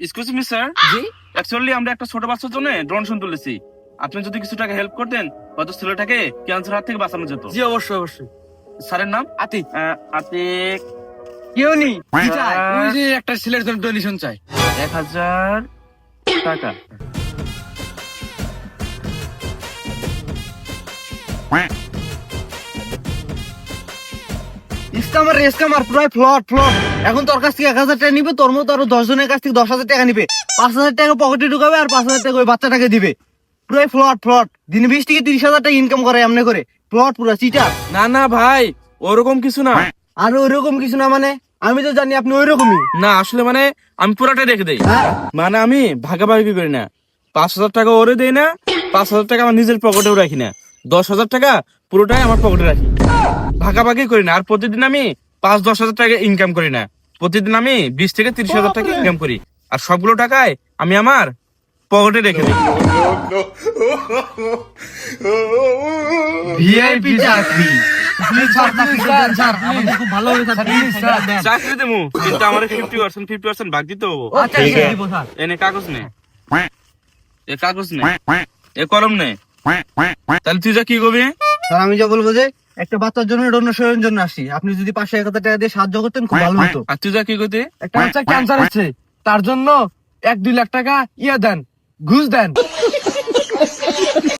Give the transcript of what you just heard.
Excuse me sir ji? Actually আমরা একটা ছোট বাচ্চার জন্য ডোনেশন তুলেছি। আপনি যদি কিছু টাকা হেল্প করতেন হয়তো ছেলেটাকে ক্যান্সার হাত থেকে বাঁচানো যেত। জি অবশ্যই অবশ্যই। স্যারের নাম? আতিক। আতিক। কেউ নেই চাই? ওই যে একটা ছেলের জন্য ডোনেশন চাই। এক হাজার টাকা। ইসকামার রেসকামার পুরাই ফ্লট ফ্লট এখন তোর কাছ থেকে এক হাজার টাকা নিবে তোর মতো আরও দশ জনের কাছ থেকে দশ হাজার টাকা নিবে। পাঁচ হাজার টাকা পকেটে ঢুকাবে আর পাঁচ হাজার টাকা ওই বাচ্চাটাকে দিবে। পুরাই ফ্লট ফ্লট দিনে বিশ থেকে তিরিশ হাজার টাকা ইনকাম করে এমনি করে। ফ্লট পুরা চিটার না না ভাই ওরকম কিছু না। আর ওইরকম কিছু না মানে আমি তো জানি আপনি ওইরকমই। না আসলে মানে আমি পুরাটাই রেখে দেই। হ্যাঁ। মানে আমি ভাগাভাগি করি না। পাঁচ হাজার টাকা ওরে দেই না পাঁচ হাজার টাকা আমার নিজের পকেটেও রাখি না। দশ হাজার টাকা পুরোটাই আমার পকেটে রাখি। ভাগাভাগি করি না। আর প্রতিদিন আমি পাঁচ দশ হাজার টাকা ইনকাম করি না। প্রতিদিন আমি বিশ থেকে তিরিশ হাজার টাকা ইনকাম করি। আর সবগুলো টাকায় আমি আমার পকেটে রেখে দিই। ভিআইপি চাকরি। চাকরি। দেবো। কিন্তু আমার ফিফটি পার্সেন্ট ফিফটি পার্সেন্ট ভাগ দিতে হব। আচ্ছা দিব স্যার। এনে কাগজ নে। এ কাগজ নে। এ কলম নে। তাহলে তুই যা কি করবি? আমি যা বলব যে একটা বাচ্চার জন্য ডোনেশনের জন্য আসি। আপনি যদি পাঁচশো এক হাজার টাকা দিয়ে সাহায্য করতেন খুব ভালো হতো। আর তুই যা কি করতে? একটা বাচ্চা ক্যান্সার আছে তার জন্য এক দুই লাখ টাকা ইয়ে দেন ঘুষ দেন।